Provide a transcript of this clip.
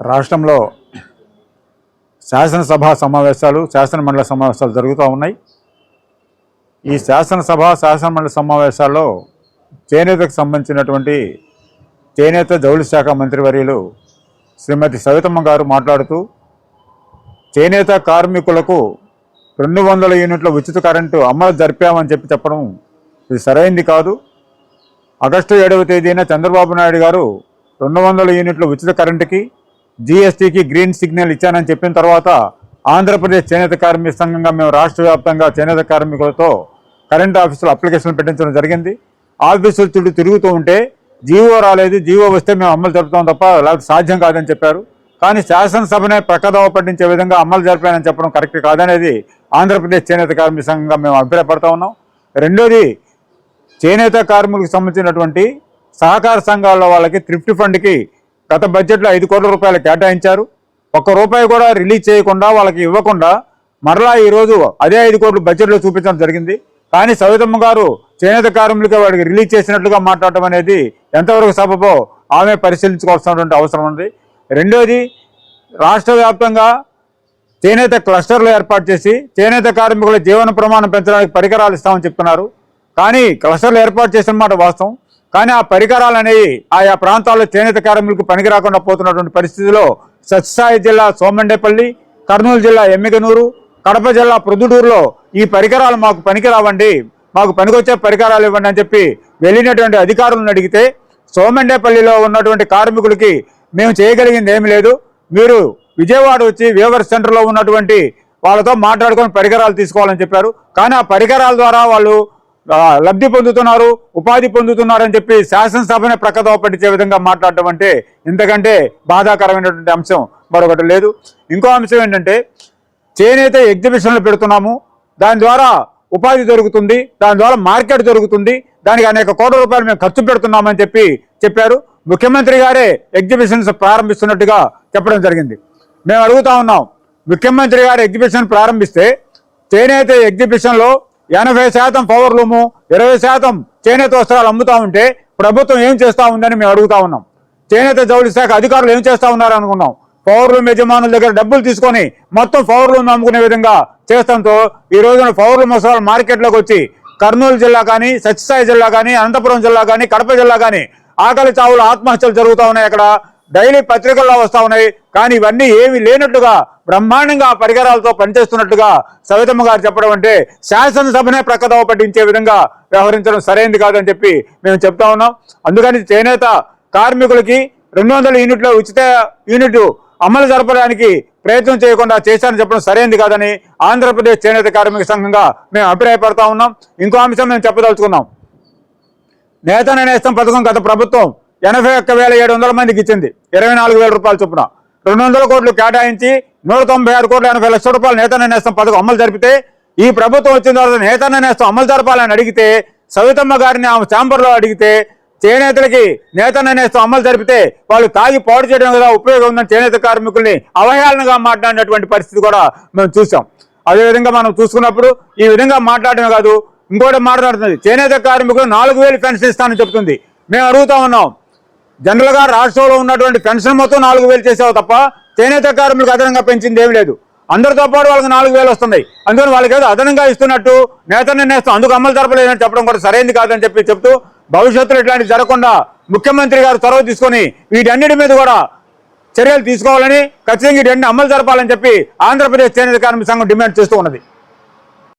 రాష్ట్రంలో శాసనసభ సమావేశాలు శాసనమండలి సమావేశాలు జరుగుతూ ఉన్నాయి. ఈ శాసనసభ శాసనమండలి సమావేశాల్లో చేనేతకు సంబంధించినటువంటి చేనేత జౌళి శాఖ మంత్రివర్యులు శ్రీమతి సవితమ్మ గారు మాట్లాడుతూ చేనేత కార్మికులకు రెండు వందల యూనిట్ల ఉచిత కరెంటు అమలు జరిపామని చెప్పి చెప్పడం ఇది సరైంది కాదు. ఆగస్టు ఏడవ తేదీన చంద్రబాబు నాయుడు గారు రెండు వందల యూనిట్ల ఉచిత కరెంటుకి జీఎస్టీకి గ్రీన్ సిగ్నల్ ఇచ్చానని చెప్పిన తర్వాత ఆంధ్రప్రదేశ్ చేనేత కార్మిక సంఘంగా మేము రాష్ట్ర వ్యాప్తంగా చేనేత కార్మికులతో కరెంట్ ఆఫీసులో అప్లికేషన్ పెట్టించడం జరిగింది. ఆఫీసుల చుట్టూ తిరుగుతూ ఉంటే జీవో రాలేదు జీవో వస్తే మేము అమలు జరుపుతాం తప్ప లేకపోతే సాధ్యం కాదని చెప్పారు. కానీ శాసనసభనే ప్రక్కదోవ పట్టించే విధంగా అమలు జరిపానని చెప్పడం కరెక్ట్ కాదనేది ఆంధ్రప్రదేశ్ చేనేత కార్మిక సంఘంగా మేము అభిప్రాయపడతా ఉన్నాం. రెండోది చేనేత కార్మికులకు సంబంధించినటువంటి సహకార సంఘాల వాళ్ళకి థ్రిఫ్ట్ ఫండ్కి గత బడ్జెట్లో ఐదు కోట్ల రూపాయలు కేటాయించారు. ఒక్క రూపాయి కూడా రిలీజ్ చేయకుండా వాళ్ళకి ఇవ్వకుండా మరలా ఈరోజు అదే ఐదు కోట్లు బడ్జెట్లో చూపించడం జరిగింది. కానీ సవితమ్మ గారు చేనేత కార్మికులకి వాడికి రిలీజ్ చేసినట్లుగా మాట్లాడటం అనేది ఎంతవరకు సబబో ఆమె పరిశీలించుకోవాల్సినటువంటి అవసరం ఉంది. రెండోది రాష్ట్ర వ్యాప్తంగా చేనేత క్లస్టర్లు ఏర్పాటు చేసి చేనేత కార్మికుల జీవన ప్రమాణం పెంచడానికి పరికరాలు ఇస్తామని చెప్తున్నారు. కానీ క్లస్టర్లు ఏర్పాటు చేసిన మాట వాస్తవం. కానీ ఆ పరికరాలు అనేవి ఆయా ప్రాంతాల్లో చేనేత కార్మికులకు పనికి రాకుండా పోతున్నటువంటి పరిస్థితిలో సత్యసాయి జిల్లా సోమండేపల్లి కర్నూలు జిల్లా ఎమ్మిగనూరు కడప జిల్లా ప్రొద్దుటూరులో ఈ పరికరాలు మాకు పనికి రావండి మాకు పనికొచ్చే పరికరాలు ఇవ్వండి అని చెప్పి వెళ్ళినటువంటి అధికారులను అడిగితే సోమండేపల్లిలో ఉన్నటువంటి కార్మికులకి మేము చేయగలిగింది ఏమీ లేదు. మీరు విజయవాడ వచ్చి వేవర్ సెంటర్లో ఉన్నటువంటి వాళ్ళతో మాట్లాడుకొని పరికరాలు తీసుకోవాలని చెప్పారు. కానీ ఆ పరికరాల ద్వారా వాళ్ళు లబ్ధి పొందుతున్నారు ఉపాధి పొందుతున్నారని చెప్పి శాసనసభనే ప్రక్కదోవ పట్టించే విధంగా మాట్లాడటం అంటే ఇంతకంటే బాధాకరమైనటువంటి అంశం మరొకటి లేదు. ఇంకో అంశం ఏంటంటే చేనేత ఎగ్జిబిషన్లు పెడుతున్నాము దాని ద్వారా ఉపాధి దొరుకుతుంది దాని ద్వారా మార్కెట్ దొరుకుతుంది దానికి అనేక కోట్ల రూపాయలు మేము ఖర్చు పెడుతున్నామని చెప్పి చెప్పారు. ముఖ్యమంత్రి గారే ఎగ్జిబిషన్స్ ప్రారంభిస్తున్నట్టుగా చెప్పడం జరిగింది. మేము అడుగుతా ఉన్నాం ముఖ్యమంత్రి గారు ఎగ్జిబిషన్ ప్రారంభిస్తే చేనేత ఎగ్జిబిషన్లో ఎనభై శాతం పవర్ లూము ఇరవై శాతం చేనేత వస్త్రాలు అమ్ముతా ఉంటే ప్రభుత్వం ఏం చేస్తూ ఉందని మేము అడుగుతా ఉన్నాం. చేనేత జౌళి శాఖ అధికారులు ఏం చేస్తా ఉన్నారు అనుకున్నాం. పవర్ లూమ్ యజమానుల దగ్గర డబ్బులు తీసుకొని మొత్తం పవర్ లూమ్ అమ్ముకునే విధంగా చేస్తాంతో ఈ రోజున పవర్ లూమ్ వస్త్రాలు మార్కెట్లోకి వచ్చి కర్నూలు జిల్లా కానీ సత్యసాయి జిల్లా కానీ అనంతపురం జిల్లా కానీ కడప జిల్లా కానీ ఆకలి చావులు ఆత్మహత్యలు జరుగుతూ ఉన్నాయి అక్కడ. డైలీ పత్రికల్లో వస్తూ ఉన్నాయి. కానీ ఇవన్నీ ఏమీ లేనట్టుగా బ్రహ్మాండంగా పరికరాలతో పనిచేస్తున్నట్టుగా సవితమ్మ గారు చెప్పడం అంటే శాసనసభనే ప్రక్కదవ పట్టించే విధంగా వ్యవహరించడం సరైనది కాదని చెప్పి మేము చెప్తా ఉన్నాం. అందుకని చేనేత కార్మికులకి రెండు వందల యూనిట్ల ఉచిత యూనిట్ అమలు జరపడానికి ప్రయత్నం చేయకుండా చేశారని చెప్పడం సరైనది కాదని ఆంధ్రప్రదేశ్ చేనేత కార్మిక సంఘంగా మేము అభిప్రాయపడతా ఉన్నాం. ఇంకో అంశం మేము చెప్పదలుచుకున్నాం. నేతన నేస్తం పథకం గత ప్రభుత్వం. ఎనభై ఒక్క వేల ఏడు వందల మందికి ఇచ్చింది. ఇరవై నాలుగు వేల రూపాయల చొప్పున. రెండు వందల కోట్లు కేటాయించి నూట తొంభై ఆరు కోట్ల ఎనభై లక్షల రూపాయలు నేతన్న నేస్తం పథకం అమలు జరిపితే ఈ ప్రభుత్వం వచ్చిన తర్వాత నేతన్న నేస్తం అమలు జరపాలని అడిగితే సవితమ్మ గారిని ఆమె ఛాంబర్లో అడిగితే చేనేతలకి నేతన్న నేస్తం అమలు జరిపితే వాళ్ళు తాగి పాడు చేయడం కదా ఉపయోగం ఉందని చేనేత కార్మికుల్ని అవహేళనగా మాట్లాడినటువంటి పరిస్థితి కూడా మేము చూసాం అదేవిధంగా మనం చూసుకున్నప్పుడు ఈ విధంగా మాట్లాడడం కాదు ఇంకోటి మాట్లాడుతుంది. చేనేత కార్మికులు నాలుగు వేలు పెన్షన్ ఇస్తానని చెప్తుంది. మేము అడుగుతా ఉన్నాం. జనరల్గా రాష్ట్రంలో ఉన్నటువంటి పెన్షన్ మొత్తం నాలుగు వేలు చేసావు తప్ప చేనేత కార్మికులకు అదనంగా పెంచింది ఏమి లేదు. అందరితో పాటు వాళ్ళకి నాలుగు వేలు వస్తున్నాయి. అందుకని వాళ్ళకి ఏదో అదనంగా ఇస్తున్నట్టు నేత నిర్ణయిస్తాం. అందుకు అమలు జరపలేదని చెప్పడం కూడా సరైంది కాదని చెప్పి చెప్తూ భవిష్యత్తులో ఇట్లాంటివి జరగకుండా ముఖ్యమంత్రి గారు చొరవ తీసుకొని వీటన్నిటి మీద కూడా చర్యలు తీసుకోవాలని ఖచ్చితంగా వీటన్ని అమలు జరపాలని చెప్పి ఆంధ్రప్రదేశ్ చేనేత కార్మిక సంఘం డిమాండ్ చేస్తూ ఉన్నది.